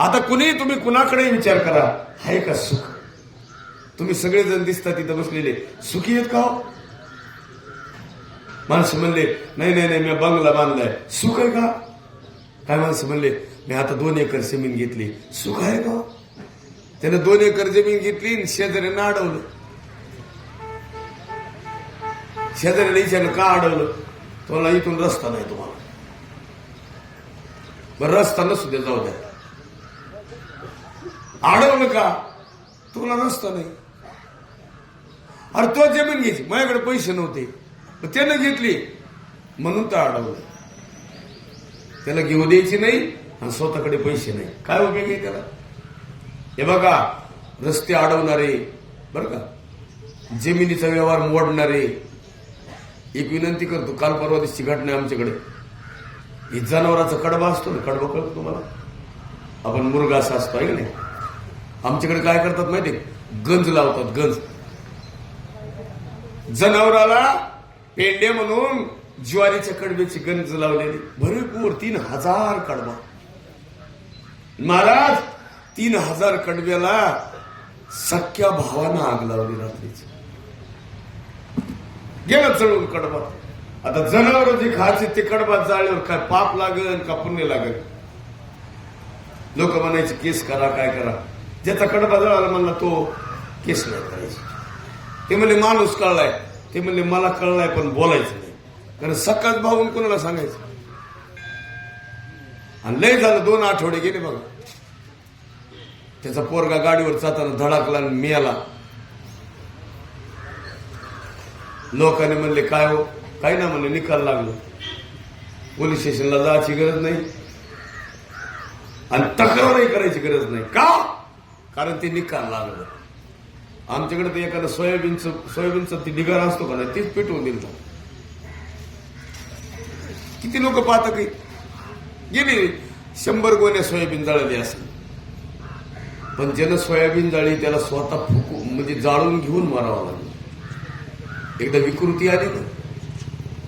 आता कुणी तुम्ही कुणाकडे विचार करा आहे का सुख. तुम्ही सगळेजण दिसता तिथं बसलेले. सुखी आहेत का हो? माणसं म्हणले नाही नाही नाही मी बंगला बांधलाय. सुख आहे का? काय माणसं म्हणले मी आता दोन एकर जमीन घेतली. सुख आहे का त्याने त्यानं दोन एकर जमीन घेतली आणि शेजाऱ्यानं अडवलं शेजाऱ्याला विचारलं का अडवलं? तुम्हाला इथून रस्ता नाही तुम्हाला. बरं रस्ता नसू द्या जाऊ द्या. अडवलं का? तुला नसतं नाही. अरे तो जमीन घ्यायची. माझ्याकडे पैसे नव्हते. पण त्यानं घेतली. म्हणून तर अडवलं त्याला घेऊ द्यायची नाही आणि स्वतःकडे पैसे नाही. काय उपयोग आहे त्याला? हे बघा रस्ते अडवणारे बरं का? जमिनीचा व्यवहार मोडणारे. एक विनंती करतो काल परवा दिवशी घटना आमच्याकडे. ही जनावराचा कडबा असतो ना कडबा कळतो तुम्हाला? आपण मुरगा असा असतो आहे का नाही? आमच्याकडे काय करतात माहिती गंज लावतात गंज. जनावराला पेंडे म्हणून ज्वारीच्या कडब्याची गंज लावलेली. भरपूर तीन हजार कडबा. महाराज तीन हजार कडब्याला सख्या भावानं आग लावली रात्रीच. गेलं चढून कडबा. आता जनावर जे खायचे ते कडबा जाळल्यावर काय पाप लागल का पुण्य लागल लोक म्हणायचे केस करा काय करा. ज्याचा कडबा आला म्हणला तो केस नाही करायचे. ते म्हणले माणूस कळलाय. ते म्हणले मला कळलाय पण बोलायचं नाही. कारण सकाळ भाऊन कोणाला सांगायचं? आणि लय झालं दोन आठवडे गेले बघा. त्याचा पोरगा गाडीवर जाताना धडाकला आणि मिळाला लोकांनी म्हणले काय हो? काय ना म्हणले निकाल लागलो. पोलीस स्टेशनला जायची गरज नाही. आणि तक्रारही करायची गरज नाही. का? कारण ते निकाल लागलं. आमच्याकडे ते एखादं सोयाबीनचं सोयाबीनचं ती निगार असतो का नाही तेच पेटवून दिलं किती लोक पाहत काही गेली शंभर गोण्या सोयाबीन जळली असेल. पण ज्यानं सोयाबीन जाळी त्याला स्वतः फुकू म्हणजे जाळून घेऊन मारावं लागलं. एकदा विकृती आली ना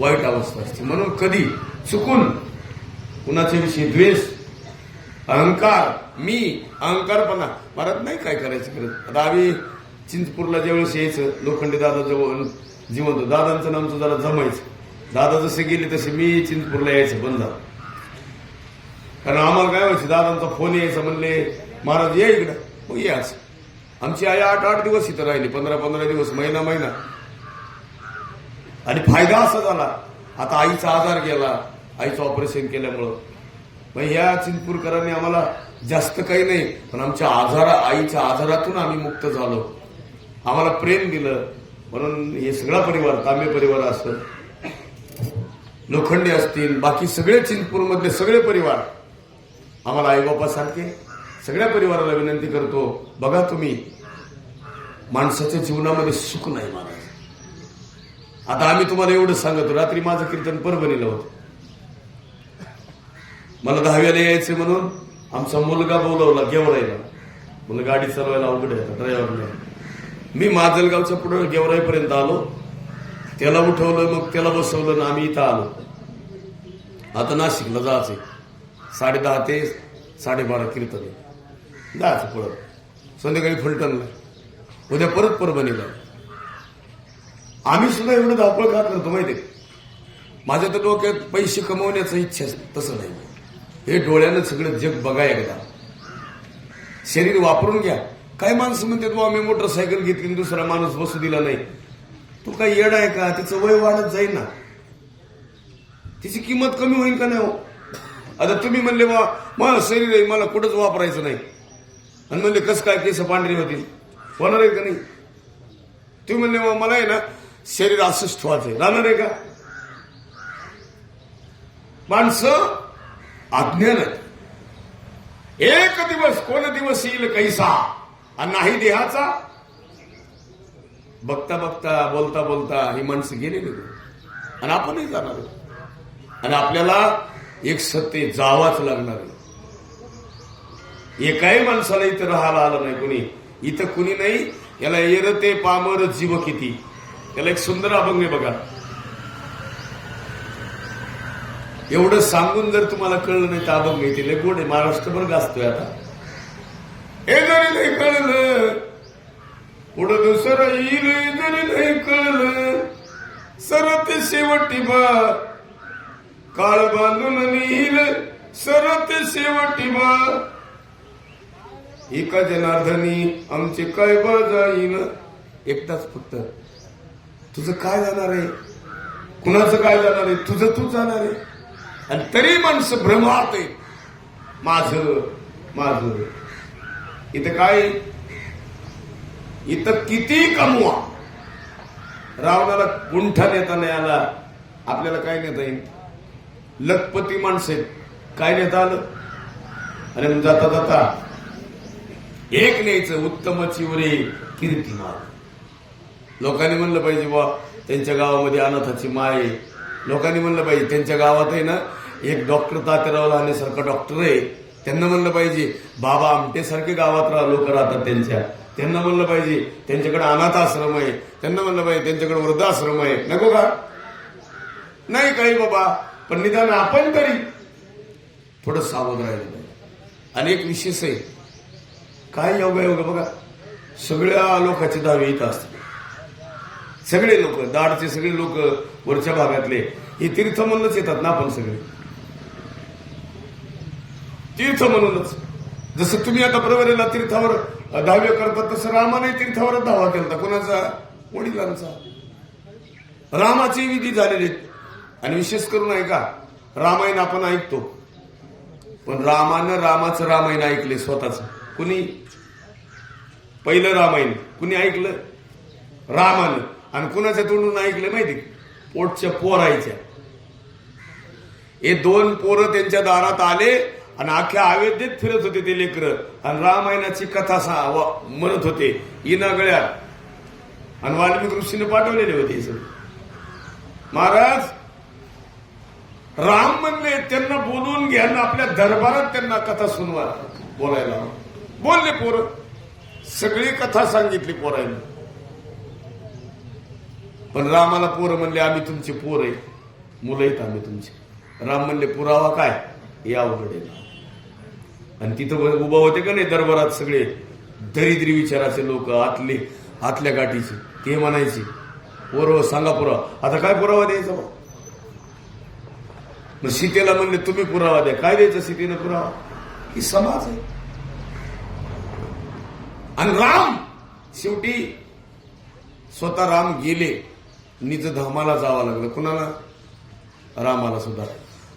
वाईट अवस्था असते. म्हणून कधी चुकून कुणाच्या विषयी द्वेष अहंकार. मी अहंकारपणा. परत नाही काय करायचं करत आता आम्ही चिंचपूरला ज्यावेळेस यायचं लोखंडी दादा जवळ जिवंत. दादांचं नामचं जरा जमायचं. दादा जसे गेले तसे मी चिंचपूरला यायचं बंद झालं. कारण आम्हाला काय व्हायचं दादांचा फोन यायचा म्हणले महाराज या इकडं. मग याच आमची आई आठ आठ दिवस इथं राहिली पंधरा पंधरा दिवस महिना महिना. आणि फायदा असा झाला. आता आईचा आजार गेला आईचं ऑपरेशन केल्यामुळं. मग ह्या चिंतपूरकरांनी आम्हाला जास्त काही नाही पण आमच्या आजारा आईच्या आजारातून आम्ही मुक्त झालो. आम्हाला प्रेम दिलं. म्हणून हे सगळा परिवार तांबे परिवार असतं लोखंडे असतील बाकी सगळे चिंतपूरमधले सगळे परिवार आम्हाला आईबापासारखे सगळ्या परिवाराला विनंती करतो बघा तुम्ही माणसाच्या जीवनामध्ये सुख नाही महाराज. आता आम्ही तुम्हाला एवढं सांगतो रात्री माझं कीर्तन परभणीला होतं. मला दहाव्याला यायचे म्हणून आमचा मुलगा बोलवला गेवराईला. मला गाडी चालवायला अवघड आहे ड्रायव्हर मी माजलगावच्या पुढे गेवराईपर्यंत आलो. त्याला उठवलं मग त्याला बसवलं ना आम्ही इथं आलो. आता नाशिकला जायचे साडे दहा ते साडेबारा कीर्तन जायचं पळत संध्याकाळी फलटणला. उद्या परत परभणीला. आम्ही सुद्धा एवढं धावपळ का करतो माहिती माझ्या तर डोक्यात पैसे कमवण्याचं इच्छा तसं नाही. हे डोळ्यानं सगळं जग बघा एकदा. शरीर वापरून घ्या. काय माणसं म्हणते तू आम्ही मोटरसायकल घेतली दुसरा माणूस बसू दिला नाही. तू काय येड आहे का? तिचं वय वाढत जाईल ना. तिची किंमत कमी होईल का नाही हो? आता तुम्ही म्हणले बा मला शरीर आहे मला कुठंच वापरायचं नाही. आणि म्हणले कसं काय केस पांढरी होतील? होणार आहे का नाही? तुम्ही म्हणले बा मला आहे ना शरीर असंच ठेवायचं राहणार आहे का? माणसं अज्ञान एक दिवस कोण दिवस येईल कैसा? आणि नाही देहाचा? बघता बघता बोलता बोलता ही माणसं गेलेली आणि आपणही जाणार आणि आपल्याला एक सत्य जावाच लागणार एकाही माणसाला इथं राहायला आलं नाही कुणी. इथं कुणी नाही. याला येरते पामर जीव किती त्याला एक सुंदर अभंग बघा. एवढं सांगून जर तुम्हाला कळलं नाही तर अभंग येते लय गोड आहे. महाराष्ट्रभर गाजतोय आता. हे जरी नाही कळलं पुढं दुसरं येईल जरी नाही कळलं सरत शेवटी बा काळ बांधून नेईल सरत शेवटी बा. एका जनार्दनी आमचे काय बा जाईन? एकदाच फक्त तुझं काय जाणार आहे? कुणाचं काय जाणार आहे? तुझं तू जाणार आहे. आणि तरी माणसं भ्रमात आहे माझं माझं. इथं काय? इथं किती कमवा? रावणाला कुंठा नेता नाही आला आपल्याला काय नेता येईल? लखपती माणसे काय नेता आलं? आणि जाता जाता. एक न्यायचं उत्तम चिवरे कीर्तिमान. लोकांनी म्हणलं पाहिजे बा त्यांच्या गावामध्ये अनाथाची माय आहे. लोकांनी म्हणलं पाहिजे त्यांच्या गावात आहे ना एक डॉक्टर तात्याराव लहानेसारखा डॉक्टर आहे त्यांना म्हणलं पाहिजे बाबा आमटेसारखे गावात रा लोक राहतात त्यांच्या. त्यांना म्हणलं पाहिजे त्यांच्याकडे अनाथ आश्रम आहे. त्यांना म्हणलं पाहिजे त्यांच्याकडे वृद्धाश्रम आहे. नको का? नाही काही बाबा पण निदान आपण तरी थोडं सावध राहिलं पाहिजे. आणि एक विशेष आहे काय योगा योगा बघा सगळ्या लोकांची दावे इथं असतात. सगळे लोक दाडचे सगळे लोक वरच्या भागातले हे तीर्थ म्हणूनच येतात ना आपण सगळे. तीर्थ म्हणूनच जसं तुम्ही आता प्रवरेला तीर्थावर दहावे करतात तसं रामाने तीर्थावर धावा केला कोणाचा? वडिलांचा. रामाची विधी झालेली आहेत. आणि विशेष करून ऐका रामायण आपण ऐकतो. पण रामानं रामाचं रामायण ऐकले स्वतःच. कुणी? पहिलं रामायण. कुणी ऐकलं? रामानं. आणि कुणाच्या तोंडून ऐकलं माहिती पोटच्या पोरायच्या हे दोन पोरं त्यांच्या दारात आले आणि अख्ख्या अयोध्येत फिरत होते ते लेकर. आणि रामायणाची कथा सा म्हणत होते इना गळ्यात. आणि वाल्मिक ऋषीने पाठवलेले होते सगळे. महाराज राम म्हणले त्यांना बोलवून घ्या आपल्या दरबारात त्यांना कथा सुनवा. बोलायला बोलले पोरं. सगळी कथा सांगितली पोरायला पण रामाला पोरं म्हणले आम्ही तुमचे पोर आहे. मुलं आहेत आम्ही तुमचे. राम म्हणले पुरावा काय? या उघडे आणि तिथं उभा होते का नाही दरबारात सगळे? दरिद्री विचाराचे लोक आतले आतल्या गाठीचे. ते म्हणायचे पोरव सांगा पुरावा. आता काय पुरावा द्यायचा बा? मग सीतेला म्हणले तुम्ही पुरावा द्या. काय द्यायचं सीतेनं पुरावा? ही समाज आहे. आणि राम शेवटी स्वतः राम गेले. निज धामाला जावं लागलं. कुणाला? रामाला सुद्धा.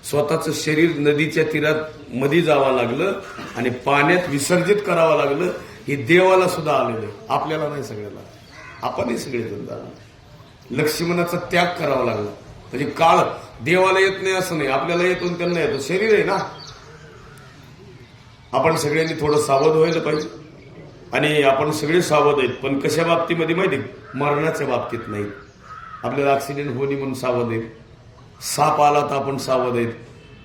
स्वतःचं शरीर नदीच्या तीरात मध्ये जावं लागलं आणि पाण्यात विसर्जित करावं लागलं. हे देवाला सुद्धा आलेलं आहे. आपल्याला नाही सगळ्याला. आपणही सगळेजण जाणार. लक्ष्मणाचा त्याग करावा लागला. म्हणजे काळ देवाला येत नाही असं नाही. आपल्याला येतो त्यांना येतो. शरीर आहे ना. आपण सगळ्यांनी थोडं सावध व्हायला पाहिजे. आणि आपण सगळे सावध आहेत. पण कशा बाबतीमध्ये माहिती? मरणाच्या बाबतीत नाही. आपल्याला ऍक्सिडेंट होणे म्हणून सावध आहेत. साप आला तर आपण सावध आहेत.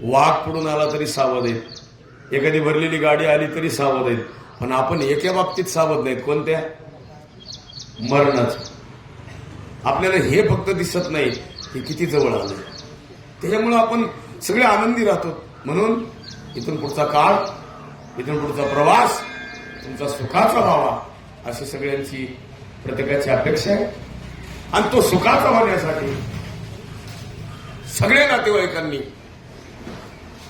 वाघ पडून आला तरी सावध आहेत. एखादी भरलेली गाडी आली तरी सावध आहेत. पण आपण एका बाबतीत सावध नाहीत. कोणत्या? मरणाचं. आपल्याला हे फक्त दिसत नाही की किती जवळ आलं. त्याच्यामुळं आपण सगळे आनंदी राहतो. म्हणून इथून पुढचा काळ इथून पुढचा प्रवास तुमचा सुखाचा व्हावा अशी सगळ्यांची प्रत्येकाची अपेक्षा आहे. आणि तो सुखाचा होण्यासाठी सगळ्या नातेवाईकांनी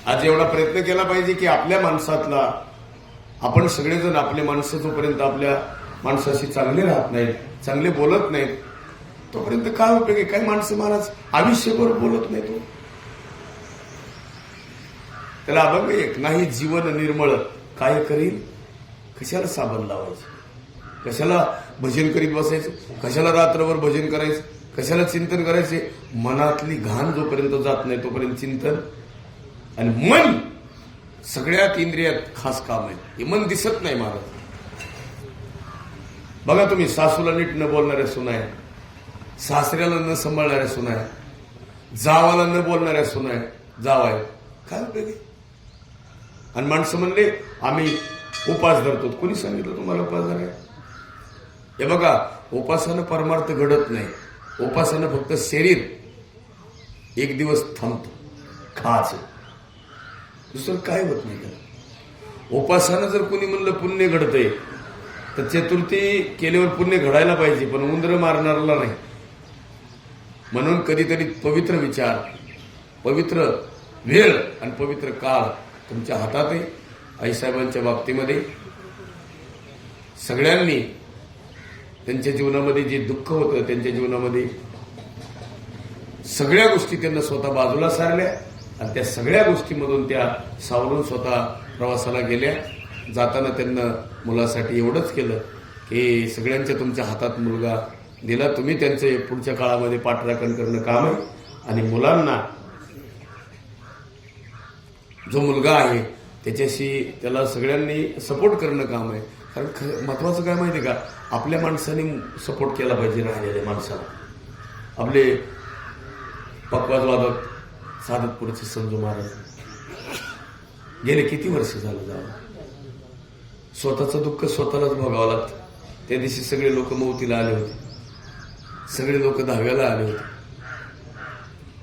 आज एवढा प्रयत्न केला पाहिजे की आपल्या माणसातला आपण सगळेजण आपले माणसं जोपर्यंत आपल्या माणसाशी चांगले राहत नाहीत चांगले बोलत नाहीत तोपर्यंत काय उपयोग आहे? काही माणसं महाराज आयुष्यभर बोलत नाही तो हो. त्याला अभंग एक नाही जीवन निर्मळ काय करील कशाला साबण लावायचं? कशाला भजन करीत बसायचं? कशाला रात्रभर भजन करायचं? कशाला चिंतन करायचे? मनातली घाण जोपर्यंत जात नाही तोपर्यंत चिंतन आणि मन सगळ्यात इंद्रियात खास काम आहे. हे मन दिसत नाही महाराज बघा तुम्ही सासूला नीट न बोलणाऱ्या सुनाय सासऱ्याला न सांभाळणाऱ्या सुनाय जावाला न बोलणाऱ्या सुनाय जावाय काय उपयोग? आणि माणसं म्हणले आम्ही उपास धरतो. कोणी सांगितलं तुम्हाला उपास धरायला? हे बघा उपासनं परमार्थ घडत नाही. उपासनं फक्त शरीर एक दिवस थांबतो. खाच दुसरं काय होत नाही त्याला? उपासना जर कोणी म्हणलं पुण्य घडतंय तर चतुर्थी केल्यावर पुण्य घडायला पाहिजे पण उंदर मारणारला नाही. म्हणून कधीतरी पवित्र विचार पवित्र वेळ आणि पवित्र काळ तुमच्या हातात आहे आईसाहेबांच्या बाबतीमध्ये. सगळ्यांनी त्यांच्या जीवनामध्ये जे दुःख होतं त्यांच्या जीवनामध्ये सगळ्या गोष्टी त्यांना स्वतः बाजूला सारल्या आणि त्या सगळ्या गोष्टीमधून त्या सावरून स्वतः प्रवासाला गेल्या. जाताना त्यांना मुलासाठी एवढंच केलं की सगळ्यांच्या तुमच्या हातात मुलगा दिला. तुम्ही त्यांचे पुढच्या काळामध्ये पाठराखण करणं काम आहे. आणि मुलांना जो मुलगा आहे त्याच्याशी त्याला सगळ्यांनी सपोर्ट करणं काम आहे. कारण ख- महत्त्वाचं काय माहिती का? आपल्या माणसाने सपोर्ट केला पाहिजे राहिलेल्या माणसाला. आपले पक्वाज वादक सादतपूरचे संजू महाराज. गेले किती वर्ष झालं जावं? स्वतःचं दुःख स्वतःलाच भोगावं लागतं. त्या दिवशी सगळे लोक मौतीला आले होते. सगळे लोक दहाव्याला आले होते.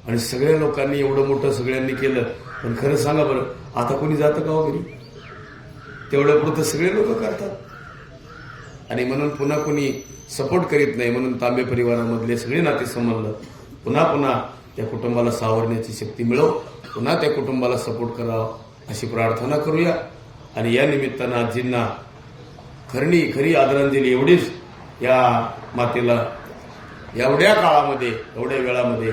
आणि सगळ्या लोकांनी एवढं मोठं सगळ्यांनी केलं. पण खरं सांगा बरं आता कोणी जातं का हो तेवढं पुरतं सगळे लोक करतात. आणि म्हणून पुन्हा कोणी सपोर्ट करीत नाही म्हणून तांबे परिवारामधले सगळे नातेसंबंध पुन्हा पुन्हा त्या कुटुंबाला सावरण्याची शक्ती मिळव पुन्हा त्या कुटुंबाला सपोर्ट करावा अशी प्रार्थना करूया. आणि या निमित्तानं आजींना खरणी खरी आदरांजली एवढीच या मातेला एवढ्या काळामध्ये एवढ्या वेळामध्ये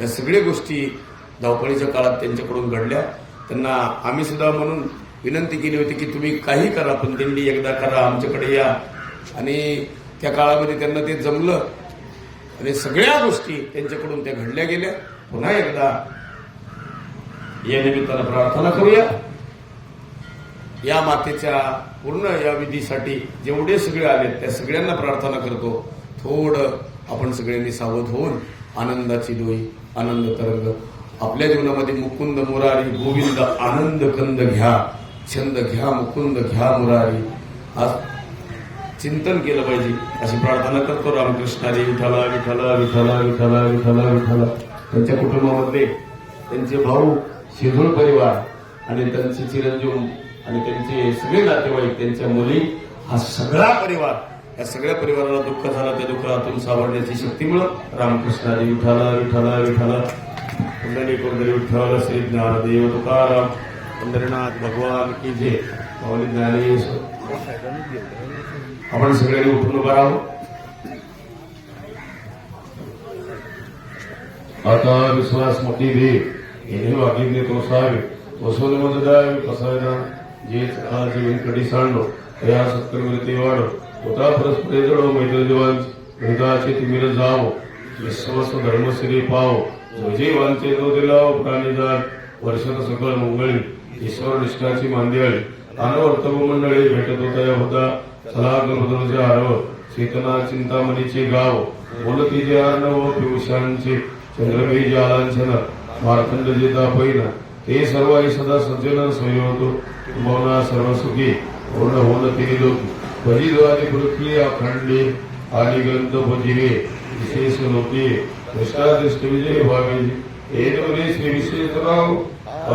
या सगळ्या गोष्टी धावपळीच्या काळात त्यांच्याकडून घडल्या. त्यांना आम्ही सुद्धा म्हणून विनंती केली होती की तुम्ही काही करा पण दिंडी एकदा करा आमच्याकडे या. आणि त्या काळामध्ये त्यांना ते जमलं. आणि सगळ्या गोष्टी त्यांच्याकडून त्या घडल्या गेल्या. पुन्हा एकदा या निमित्तानं प्रार्थना करूया. या मातेच्या पूर्ण या विधीसाठी जेवढे सगळे आले त्या सगळ्यांना प्रार्थना करतो. थोडं आपण सगळ्यांनी सावध होऊन आनंदाची डोई आनंद तरंग आपल्या जीवनामध्ये मुकुंद मुरारी गोविंद आनंद कंद घ्या छंद घ्या मुकुंद घ्या मुरारी. आज चिंतन केलं पाहिजे अशी प्रार्थना करतो रामकृष्णारी विठाला विठाला विठाला विठाला विठाला विठाला त्यांच्या कुटुंबामध्ये त्यांचे भाऊ शिजूळ परिवार आणि त्यांचे चिरंजीव आणि त्यांचे सगळे नातेवाईक त्यांच्या मुली हा सगळा परिवार या सगळ्या परिवाराला दुःख झालं त्या दुःखातून सावरण्याची शक्ती मिळत रामकृष्णाने विठाला विठाला विठाला कुंडली कुंडली विठ्ठल श्री ज्ञानदेव तुकाराम पंढरीनाथ भगवान की जय माऊली ज्ञानेश्वर आपण सगळ्यांनी उठून उभा राहू आता विश्वास मोठी दे येणे वागिने तो सावे वसवले मददावे कसायना जे काळाचे कडी सांडो या सत्कर्मिती वाढो होता परस्परे जडो मैत्र जीवन हृदयाचे तिमिर जावो विश्वास धर्मश्री पावो जो जीवांचे तो दिला प्राणीदार वर्षात सकळ मंगळी ईश्वर निष्ठाची मांदियाळी अनवर्तव मंडळी भेटत होता. या होता सला गर्भधनुचे आरव चेतना चिंतामणीचे गाव बोलती जे अर्णव पियुषांचे जे लांछन मार्तंड जे दापैना ते सर्व आई सदा सज्जन संयोतो तुमना सर्व सुखी पूर्ण होऊन तिने लोकी. परिद्वारे पृथ्वी अखंडे आली ग्रंथ भजिरे विशेष लोके. दृष्टादृष्ट विजय व्हावे एक वरे श्री विशेष राव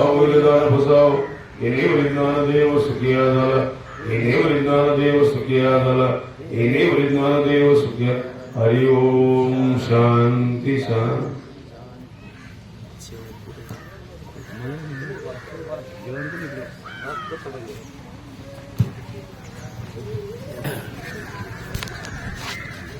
अवैलदान बसाव येणे विज्ञान देव सुखिया झाला येणे विज्ञान देव सुखिया झाला येणे विज्ञान देव सुखिया हरि ओम शांती